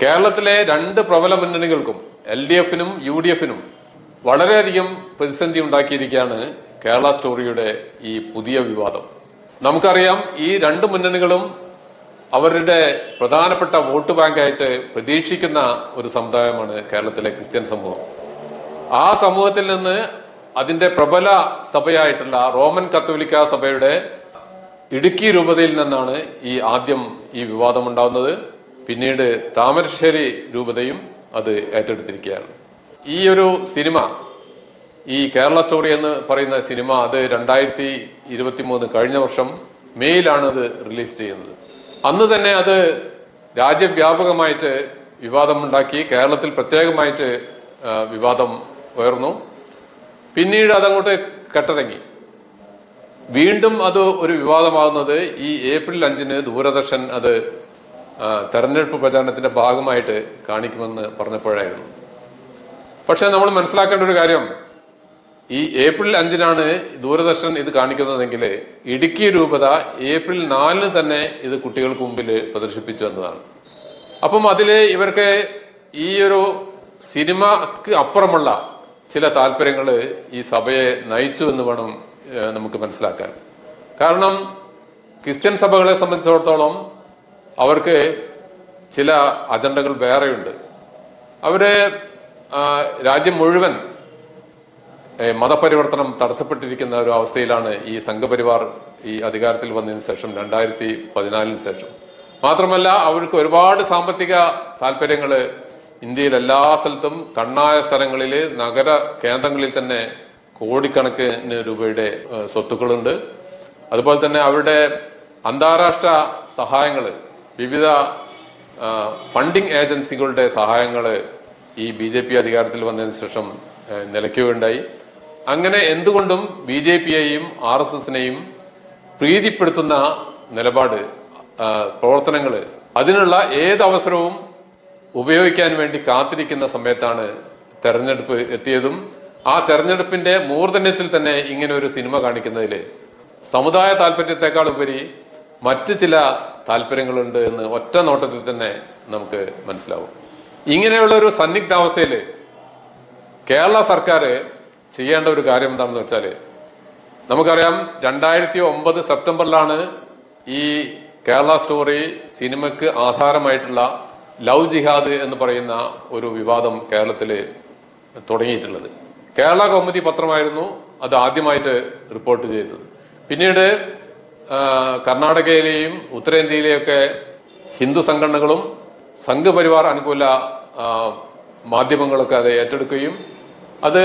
കേരളത്തിലെ രണ്ട് പ്രബല മുന്നണികൾക്കും എൽ ഡി എഫിനും യു ഡി എഫിനും വളരെയധികം പ്രതിസന്ധി ഉണ്ടാക്കിയിരിക്കുകയാണ് കേരള സ്റ്റോറിയുടെ ഈ പുതിയ വിവാദം. നമുക്കറിയാം ഈ രണ്ട് മുന്നണികളും അവരുടെ പ്രധാനപ്പെട്ട വോട്ട് ബാങ്കായിട്ട് പ്രതീക്ഷിക്കുന്ന ഒരു സമുദായമാണ് കേരളത്തിലെ ക്രിസ്ത്യൻ സമൂഹം. ആ സമൂഹത്തിൽ നിന്ന് അതിന്റെ പ്രബല സഭയായിട്ടുള്ള റോമൻ കത്തോലിക്ക സഭയുടെ ഇടുക്കി രൂപതയിൽ നിന്നാണ് ഈ ആദ്യം ഈ വിവാദം ഉണ്ടാകുന്നത് പിന്നീട് താമരശ്ശേരി രൂപതയും അത് ഏറ്റെടുത്തിരിക്കുകയാണ്. ഈ ഒരു സിനിമ ഈ കേരള സ്റ്റോറി എന്ന് പറയുന്ന സിനിമ അത് രണ്ടായിരത്തി ഇരുപത്തി മൂന്ന് കഴിഞ്ഞ വർഷം മെയ്യിലാണ് അത് റിലീസ് ചെയ്യുന്നത്. അന്ന് തന്നെ അത് രാജ്യവ്യാപകമായിട്ട് വിവാദമുണ്ടാക്കി കേരളത്തിൽ പ്രത്യേകമായിട്ട് വിവാദം ഉയർന്നു. പിന്നീട് അതങ്ങോട്ട് കെട്ടിറങ്ങി. വീണ്ടും അത് ഒരു വിവാദമാകുന്നത് ഈ ഏപ്രിൽ അഞ്ചിന് ദൂരദർശൻ അത് തെരഞ്ഞെടുപ്പ് പ്രചാരണത്തിന്റെ ഭാഗമായിട്ട് കാണിക്കുമെന്ന് പറഞ്ഞപ്പോഴായിരുന്നു. പക്ഷെ നമ്മൾ മനസ്സിലാക്കേണ്ട ഒരു കാര്യം ഈ ഏപ്രിൽ അഞ്ചിനാണ് ദൂരദർശൻ ഇത് കാണിക്കുന്നതെങ്കിൽ ഇടുക്കി രൂപത ഏപ്രിൽ നാലിന് തന്നെ ഇത് കുട്ടികൾക്ക് മുമ്പിൽ പ്രദർശിപ്പിച്ചു എന്നതാണ്. അപ്പം അതിൽ ഇവർക്ക് ഈ ഒരു സിനിമക്ക് അപ്പുറമുള്ള ചില താല്പര്യങ്ങൾ ഈ സഭയെ നയിച്ചു എന്ന് വേണം നമുക്ക് മനസ്സിലാക്കാൻ. കാരണം ക്രിസ്ത്യൻ സഭകളെ സംബന്ധിച്ചിടത്തോളം അവർക്ക് ചില അജണ്ടകൾ വേറെയുണ്ട്. അവരെ രാജ്യം മുഴുവൻ മതപരിവർത്തനം തടസ്സപ്പെട്ടിരിക്കുന്ന ഒരു അവസ്ഥയിലാണ് ഈ സംഘപരിവാർ ഈ അധികാരത്തിൽ വന്നതിന് ശേഷം രണ്ടായിരത്തി പതിനാലിന് ശേഷം. മാത്രമല്ല അവർക്ക് ഒരുപാട് സാമ്പത്തിക താല്പര്യങ്ങൾ ഇന്ത്യയിൽ എല്ലാ സ്ഥലത്തും കണ്ണായ സ്ഥലങ്ങളിൽ നഗര കേന്ദ്രങ്ങളിൽ തന്നെ കോടിക്കണക്കിന് രൂപയുടെ സ്വത്തുക്കളുണ്ട്. അതുപോലെ തന്നെ അവരുടെ അന്താരാഷ്ട്ര സഹായങ്ങൾ വിവിധ ഫണ്ടിങ് ഏജൻസികളുടെ സഹായങ്ങൾ ഈ ബി ജെ പി അധികാരത്തിൽ വന്നതിന് ശേഷം നിലയ്ക്കുകയുണ്ടായി. അങ്ങനെ എന്തുകൊണ്ടും ബി ജെ പിയെയും ആർ എസ് എസിനെയും പ്രീതിപ്പെടുത്തുന്ന നിലപാട് പ്രവർത്തനങ്ങൾ അതിനുള്ള ഏത് അവസരവും ഉപയോഗിക്കാൻ വേണ്ടി കാത്തിരിക്കുന്ന സമയത്താണ് തെരഞ്ഞെടുപ്പ് എത്തിയതും ആ തെരഞ്ഞെടുപ്പിന്റെ മൂർധന്യത്തിൽ തന്നെ ഇങ്ങനെ ഒരു സിനിമ കാണിക്കുന്നതിൽ സമുദായ താല്പര്യത്തെക്കാൾ ഉപരി മറ്റ് ചില താല്പര്യങ്ങളുണ്ട് എന്ന് ഒറ്റ നോട്ടത്തിൽ തന്നെ നമുക്ക് മനസ്സിലാവും. ഇങ്ങനെയുള്ള ഒരു സന്നിഗ്ധാവസ്ഥയിൽ കേരള സർക്കാർ ചെയ്യേണ്ട ഒരു കാര്യം എന്താണെന്ന് വെച്ചാൽ നമുക്കറിയാം രണ്ടായിരത്തി ഒമ്പത് സെപ്റ്റംബറിലാണ് ഈ കേരള സ്റ്റോറി സിനിമയ്ക്ക് ആധാരമായിട്ടുള്ള ലവ് ജിഹാദ് എന്ന് പറയുന്ന ഒരു വിവാദം കേരളത്തിൽ തുടങ്ങിയിട്ടുള്ളത്. കേരള കൗമുദി പത്രമായിരുന്നു അത് ആദ്യമായിട്ട് റിപ്പോർട്ട് ചെയ്തത്. പിന്നീട് കർണാടകയിലെയും ഉത്തരേന്ത്യയിലെയൊക്കെ ഹിന്ദു സംഘടനകളും സംഘപരിവാർ അനുകൂല മാധ്യമങ്ങളൊക്കെ അത് ഏറ്റെടുക്കുകയും അത്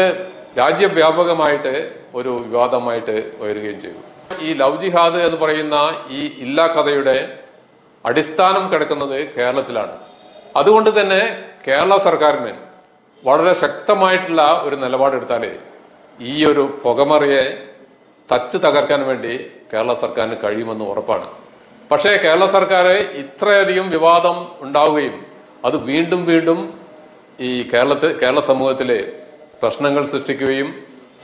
രാജ്യവ്യാപകമായിട്ട് ഒരു വിവാദമായിട്ട് ഉയരുകയും ചെയ്തു. ഈ ലവ് ജിഹാദ് എന്ന് പറയുന്ന ഈ ഇല്ലാ കഥയുടെ അടിസ്ഥാനം കിടക്കുന്നത് കേരളത്തിലാണ്. അതുകൊണ്ട് തന്നെ കേരള സർക്കാരിന് വളരെ ശക്തമായിട്ടുള്ള ഒരു നിലപാടെടുത്താൽ ഈ ഒരു പുകമറിയെ തച്ച് തകർക്കാൻ വേണ്ടി കേരള സർക്കാരിന് കഴിയുമെന്ന് ഉറപ്പാണ്. പക്ഷേ കേരള സർക്കാർ ഇത്രയധികം വിവാദം ഉണ്ടാവുകയും അത് വീണ്ടും വീണ്ടും ഈ കേരളത്തിൽ കേരള സമൂഹത്തിലെ പ്രശ്നങ്ങൾ സൃഷ്ടിക്കുകയും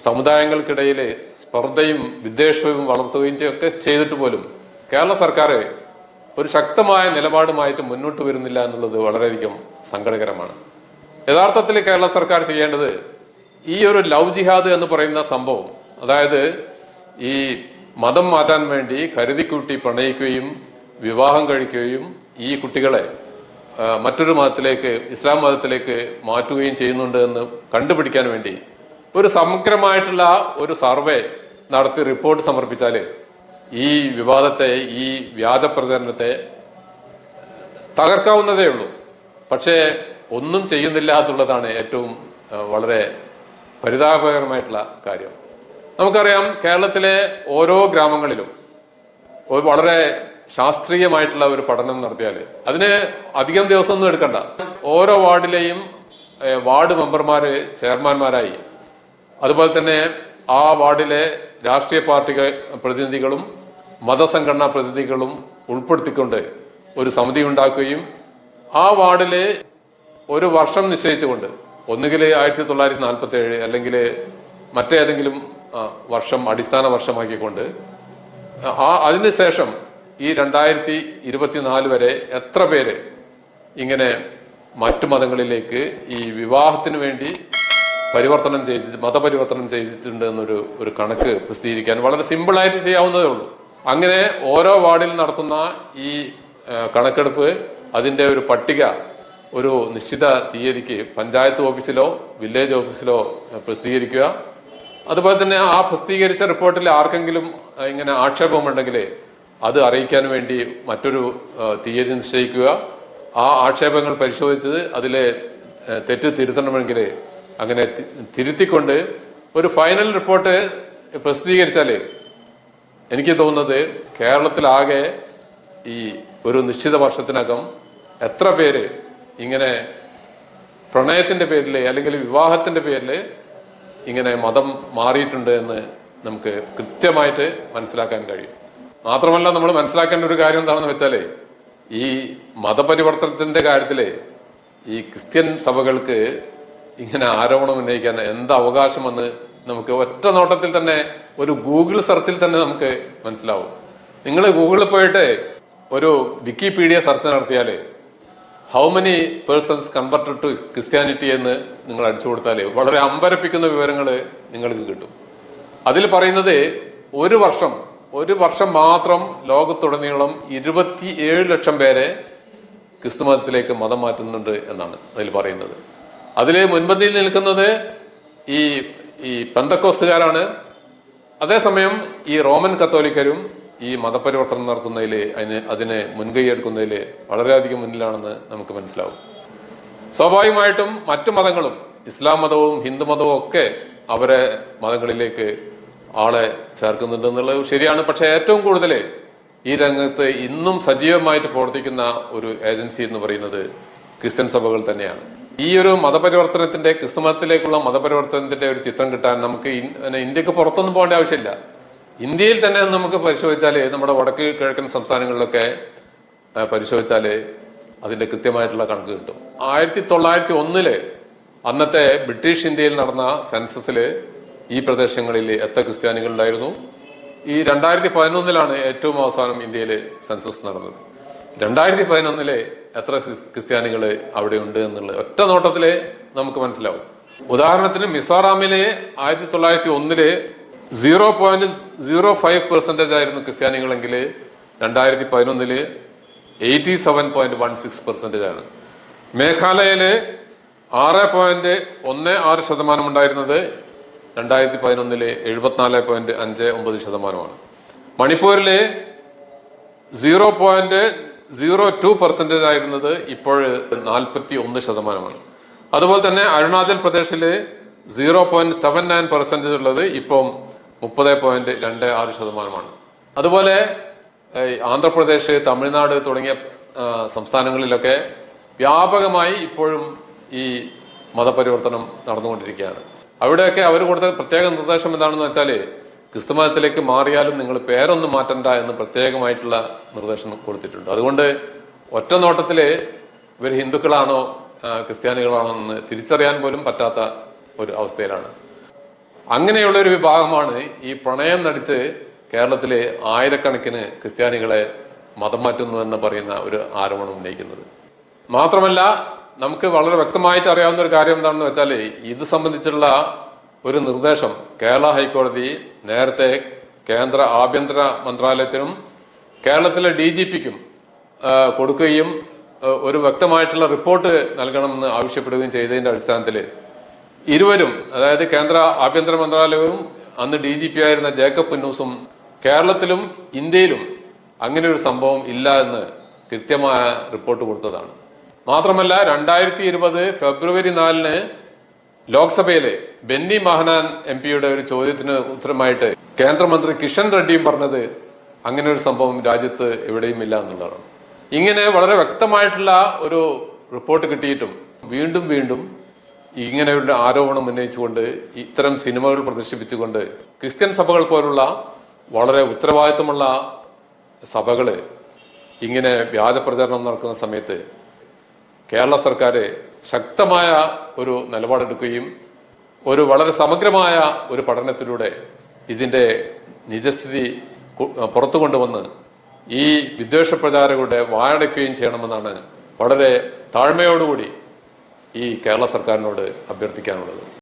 സമുദായങ്ങൾക്കിടയിൽ സ്പർദ്ധയും വിദ്വേഷവും വളർത്തുകയും ഒക്കെ ചെയ്തിട്ട് പോലും കേരള സർക്കാർ ഒരു ശക്തമായ നിലപാടുമായിട്ട് മുന്നോട്ട് വരുന്നില്ല എന്നുള്ളത് വളരെയധികം സങ്കടകരമാണ്. യഥാർത്ഥത്തിൽ കേരള സർക്കാർ ചെയ്യേണ്ടത് ഈ ഒരു ലവ് ജിഹാദ് എന്ന് പറയുന്ന സംഭവം അതായത് ഈ മതം മാറ്റാൻ വേണ്ടി കരുതിക്കൂട്ടി പ്രണയിക്കുകയും വിവാഹം കഴിക്കുകയും ഈ കുട്ടികളെ മറ്റൊരു മതത്തിലേക്ക് ഇസ്ലാം മതത്തിലേക്ക് മാറ്റുകയും ചെയ്യുന്നുണ്ട് എന്ന് കണ്ടുപിടിക്കാൻ വേണ്ടി ഒരു സമഗ്രമായിട്ടുള്ള ഒരു സർവേ നടത്തി റിപ്പോർട്ട് സമർപ്പിച്ചാൽ ഈ വിവാദത്തെ ഈ വ്യാജ പ്രചരണത്തെ തകർക്കാവുന്നതേ ഉള്ളൂ. പക്ഷേ ഒന്നും ചെയ്യുന്നില്ല എന്നുള്ളതാണ് ഏറ്റവും വളരെ പരിതാപകരമായിട്ടുള്ള കാര്യം. നമുക്കറിയാം കേരളത്തിലെ ഓരോ ഗ്രാമങ്ങളിലും വളരെ ശാസ്ത്രീയമായിട്ടുള്ള ഒരു പഠനം നടത്തിയാൽ അതിന് അധികം ദിവസമൊന്നും എടുക്കണ്ട. ഓരോ വാർഡിലെയും വാർഡ് മെമ്പർമാര് ചെയർമാൻമാരായി. അതുപോലെ തന്നെ ആ വാർഡിലെ രാഷ്ട്രീയ പാർട്ടികൾ പ്രതിനിധികളും മതസംഘടനാ പ്രതിനിധികളും ഉൾപ്പെടുത്തിക്കൊണ്ട് ഒരു സമിതി ഉണ്ടാക്കുകയും ആ വാർഡിൽ ഒരു വർഷം നിശ്ചയിച്ചുകൊണ്ട് ഒന്നുകിൽ ആയിരത്തി തൊള്ളായിരത്തി നാൽപ്പത്തി ഏഴ് അല്ലെങ്കിൽ മറ്റേതെങ്കിലും വർഷം അടിസ്ഥാന വർഷമാക്കിക്കൊണ്ട് ആ അതിനുശേഷം ഈ രണ്ടായിരത്തി ഇരുപത്തിനാല് വരെ എത്ര പേര് ഇങ്ങനെ മറ്റു മതങ്ങളിലേക്ക് ഈ വിവാഹത്തിന് വേണ്ടി പരിവർത്തനം ചെയ്ത് മതപരിവർത്തനം ചെയ്തിട്ടുണ്ട് എന്നൊരു ഒരു കണക്ക് പ്രസിദ്ധീകരിക്കാൻ വളരെ സിമ്പിളായിട്ട് ചെയ്യാവുന്നതേ ഉള്ളൂ. അങ്ങനെ ഓരോ വാർഡിൽ നടത്തുന്ന ഈ കണക്കെടുപ്പ് അതിന്റെ ഒരു പട്ടിക ഒരു നിശ്ചിത തീയതിക്ക് പഞ്ചായത്ത് ഓഫീസിലോ വില്ലേജ് ഓഫീസിലോ പ്രസിദ്ധീകരിക്കുക. അതുപോലെ തന്നെ ആ പ്രസിദ്ധീകരിച്ച റിപ്പോർട്ടിൽ ആർക്കെങ്കിലും ഇങ്ങനെ ആക്ഷേപമുണ്ടെങ്കിൽ അത് അറിയിക്കാൻ വേണ്ടി മറ്റൊരു തീയതി നിശ്ചയിക്കുക. ആ ആക്ഷേപങ്ങൾ പരിശോധിച്ചത് അതിലെ തെറ്റ് തിരുത്തണമെങ്കിൽ അങ്ങനെ തിരുത്തിക്കൊണ്ട് ഒരു ഫൈനൽ റിപ്പോർട്ട് പ്രസിദ്ധീകരിച്ചാൽ എനിക്ക് തോന്നുന്നത് കേരളത്തിലാകെ ഈ ഒരു നിശ്ചിത വർഷത്തിനകം എത്ര പേര് ഇങ്ങനെ പ്രണയത്തിന്റെ പേരിൽ അല്ലെങ്കിൽ വിവാഹത്തിന്റെ പേരിൽ ഇങ്ങനെ മതം മാറിയിട്ടുണ്ട് എന്ന് നമുക്ക് കൃത്യമായിട്ട് മനസ്സിലാക്കാൻ കഴിയും. മാത്രമല്ല നമ്മൾ മനസ്സിലാക്കേണ്ട ഒരു കാര്യം എന്താണെന്ന് വെച്ചാൽ ഈ മതപരിവർത്തനത്തിന്റെ കാര്യത്തിൽ ഈ ക്രിസ്ത്യൻ സഭകൾക്ക് ഇങ്ങനെ ആരോപണം ഉന്നയിക്കാൻ എന്ത് അവകാശമെന്ന് നമുക്ക് ഒറ്റ നോട്ടത്തിൽ തന്നെ ഒരു ഗൂഗിൾ സെർച്ചിൽ തന്നെ നമുക്ക് മനസ്സിലാവും. നിങ്ങൾ ഗൂഗിളിൽ പോയിട്ട് ഒരു വിക്കിപീഡിയ സെർച്ച് നടത്തിയാൽ how many persons converted to Christianity എന്ന് നിങ്ങൾ അടിച്ചു കൊടുത്താൽ വളരെ അമ്പരപ്പിക്കുന്ന വിവരങ്ങൾ നിങ്ങൾക്ക് കിട്ടും. അതിൽ പറയുന്നത് ഒരു വർഷം ഒരു വർഷം മാത്രം ലോകത്തുടനീളം ഇരുപത്തി ഏഴ് ലക്ഷം പേരെ ക്രിസ്തു മതത്തിലേക്ക് മതം മാറ്റുന്നുണ്ട് എന്നാണ് അതിൽ പറയുന്നത്. അതിൽ മുൻപന്തിയിൽ നിൽക്കുന്നത് ഈ ഈ പെന്തക്കോസ്തുകാരാണ്. അതേസമയം ഈ റോമൻ കത്തോലിക്കരും ഈ മതപരിവർത്തനം നടത്തുന്നതിൽ അതിന് അതിനെ മുൻകൈ എടുക്കുന്നതിൽ വളരെയധികം മുന്നിലാണെന്ന് നമുക്ക് മനസ്സിലാവും. സ്വാഭാവികമായിട്ടും മറ്റു മതങ്ങളും ഇസ്ലാം മതവും ഹിന്ദു മതവും ഒക്കെ അവരെ മതങ്ങളിലേക്ക് ആളെ ചേർക്കുന്നുണ്ട് എന്നുള്ളത് ശരിയാണ്. പക്ഷേ ഏറ്റവും കൂടുതൽ ഈ രംഗത്ത് ഇന്നും സജീവമായിട്ട് പ്രവർത്തിക്കുന്ന ഒരു ഏജൻസി എന്ന് പറയുന്നത് ക്രിസ്ത്യൻ സഭകൾ തന്നെയാണ്. ഈ ഒരു മതപരിവർത്തനത്തിന്റെ ക്രിസ്തു മതത്തിലേക്കുള്ള മതപരിവർത്തനത്തിന്റെ ഒരു ചിത്രം കിട്ടാൻ നമുക്ക് ഇന്ത്യയ്ക്ക് പുറത്തൊന്നും പോകേണ്ട ആവശ്യമില്ല. ഇന്ത്യയിൽ തന്നെ നമുക്ക് പരിശോധിച്ചാൽ നമ്മുടെ വടക്ക് കിഴക്കൻ സംസ്ഥാനങ്ങളിലൊക്കെ പരിശോധിച്ചാൽ അതിന്റെ കൃത്യമായിട്ടുള്ള കണക്ക് കിട്ടും. ആയിരത്തി തൊള്ളായിരത്തി ഒന്നിൽ അന്നത്തെ ബ്രിട്ടീഷ് ഇന്ത്യയിൽ നടന്ന സെൻസസിൽ ഈ പ്രദേശങ്ങളിൽ എത്ര ക്രിസ്ത്യാനികളുണ്ടായിരുന്നു ഈ രണ്ടായിരത്തി പതിനൊന്നിലാണ് ഏറ്റവും അവസാനം ഇന്ത്യയിൽ സെൻസസ് നടന്നത്. രണ്ടായിരത്തി പതിനൊന്നിലെ എത്ര ക്രിസ്ത്യാനികൾ അവിടെ ഉണ്ട് എന്നുള്ള ഒറ്റ നോട്ടത്തിൽ നമുക്ക് മനസ്സിലാവും. ഉദാഹരണത്തിന് മിസോറാമിലെ ആയിരത്തി തൊള്ളായിരത്തി ഒന്നിൽ zero point zero five percentage ആയിരുന്നു ക്രിസ്ത്യാനികളെങ്കിൽ രണ്ടായിരത്തി പതിനൊന്നിൽ eighty seven point one six percentage ആണ്. മേഘാലയയിൽ ആറ് പോയിന്റ് ഒന്ന് ആറ് ശതമാനം ഉണ്ടായിരുന്നത് രണ്ടായിരത്തി പതിനൊന്നിൽ എഴുപത്തിനാല് പോയിന്റ് അഞ്ച് ഒമ്പത് ശതമാനമാണ്. മണിപ്പൂരിൽ zero point zero two percentage ആയിരുന്നത് ഇപ്പോൾ നാൽപ്പത്തി ഒന്ന് ശതമാനമാണ്. അതുപോലെ തന്നെ അരുണാചൽ പ്രദേശിൽ zero point seven nine percentage ഉള്ളത് ഇപ്പം മുപ്പത് പോയിന്റ് രണ്ട് ആറ് ശതമാനമാണ്. അതുപോലെ ആന്ധ്രാപ്രദേശ് തമിഴ്നാട് തുടങ്ങിയ സംസ്ഥാനങ്ങളിലൊക്കെ വ്യാപകമായി ഇപ്പോഴും ഈ മതപരിവർത്തനം നടന്നുകൊണ്ടിരിക്കുകയാണ്. അവിടെയൊക്കെ അവർ കൊടുത്ത പ്രത്യേക നിർദ്ദേശം എന്താണെന്ന് വെച്ചാൽ ക്രിസ്തു മതത്തിലേക്ക് മാറിയാലും നിങ്ങൾ പേരൊന്നും മാറ്റണ്ട എന്ന് പ്രത്യേകമായിട്ടുള്ള നിർദ്ദേശം കൊടുത്തിട്ടുണ്ട്. അതുകൊണ്ട് ഒറ്റ നോട്ടത്തിൽ ഇവർ ഹിന്ദുക്കളാണോ ക്രിസ്ത്യാനികളാണോ എന്ന് തിരിച്ചറിയാൻ പോലും പറ്റാത്ത ഒരു അവസ്ഥയിലാണ്. അങ്ങനെയുള്ള ഒരു വിഭാഗമാണ് ഈ പ്രണയം നടിച്ച് കേരളത്തിലെ ആയിരക്കണക്കിന് ക്രിസ്ത്യാനികളെ മതം മാറ്റുന്നു എന്ന് പറയുന്ന ഒരു ആരോപണം ഉന്നയിക്കുന്നത്. മാത്രമല്ല നമുക്ക് വളരെ വ്യക്തമായിട്ട് അറിയാവുന്ന ഒരു കാര്യം എന്താണെന്ന് വെച്ചാൽ ഇത് സംബന്ധിച്ചുള്ള ഒരു നിർദ്ദേശം കേരള ഹൈക്കോടതി നേരത്തെ കേന്ദ്ര ആഭ്യന്തര മന്ത്രാലയത്തിനും കേരളത്തിലെ ഡി ജി പിക്കും കൊടുക്കുകയും ഒരു വ്യക്തമായിട്ടുള്ള റിപ്പോർട്ട് നൽകണമെന്ന് ആവശ്യപ്പെടുകയും ചെയ്തതിന്റെ അടിസ്ഥാനത്തിൽ ഇരുവരും അതായത് കേന്ദ്ര ആഭ്യന്തര മന്ത്രാലയവും അന്ന് ഡി ജി പി ആയിരുന്ന ജേക്കബ് പുന്നൂസും കേരളത്തിലും ഇന്ത്യയിലും അങ്ങനെ ഒരു സംഭവം ഇല്ല എന്ന് കൃത്യമായ റിപ്പോർട്ട് കൊടുത്തതാണ്. മാത്രമല്ല രണ്ടായിരത്തി ഇരുപത് ഫെബ്രുവരി നാലിന് ലോക്സഭയിലെ ബെന്നി മഹനാൻ എം പിയുടെ ഒരു ചോദ്യത്തിന് ഉത്തരമായിട്ട് കേന്ദ്രമന്ത്രി കിഷൻ റെഡ്ഡിയും പറഞ്ഞത് അങ്ങനെ ഒരു സംഭവം രാജ്യത്ത് എവിടെയും ഇല്ല എന്നുള്ളതാണ്. ഇങ്ങനെ വളരെ വ്യക്തമായിട്ടുള്ള ഒരു റിപ്പോർട്ട് കിട്ടിയിട്ടും വീണ്ടും വീണ്ടും ഇങ്ങനെയുള്ള ആരോപണം ഉന്നയിച്ചുകൊണ്ട് ഇത്തരം സിനിമകൾ പ്രദർശിപ്പിച്ചുകൊണ്ട് ക്രിസ്ത്യൻ സഭകൾ പോലുള്ള വളരെ ഉത്തരവാദിത്തമുള്ള സഭകൾ ഇങ്ങനെ വ്യാജ പ്രചരണം നടക്കുന്ന സമയത്ത് കേരള സർക്കാർ ശക്തമായ ഒരു നിലപാടെടുക്കുകയും ഒരു വളരെ സമഗ്രമായ ഒരു പഠനത്തിലൂടെ ഇതിന്റെ നിജസ്ഥിതി പുറത്തു കൊണ്ടുവന്ന് ഈ വിദ്വേഷ പ്രചാരകരുടെ വായടയ്ക്കുകയും ചെയ്യണമെന്നാണ് വളരെ താഴ്മയോടുകൂടി ഈ കേരള സർക്കാരിനോട് അഭ്യർത്ഥിക്കാനുള്ളത്.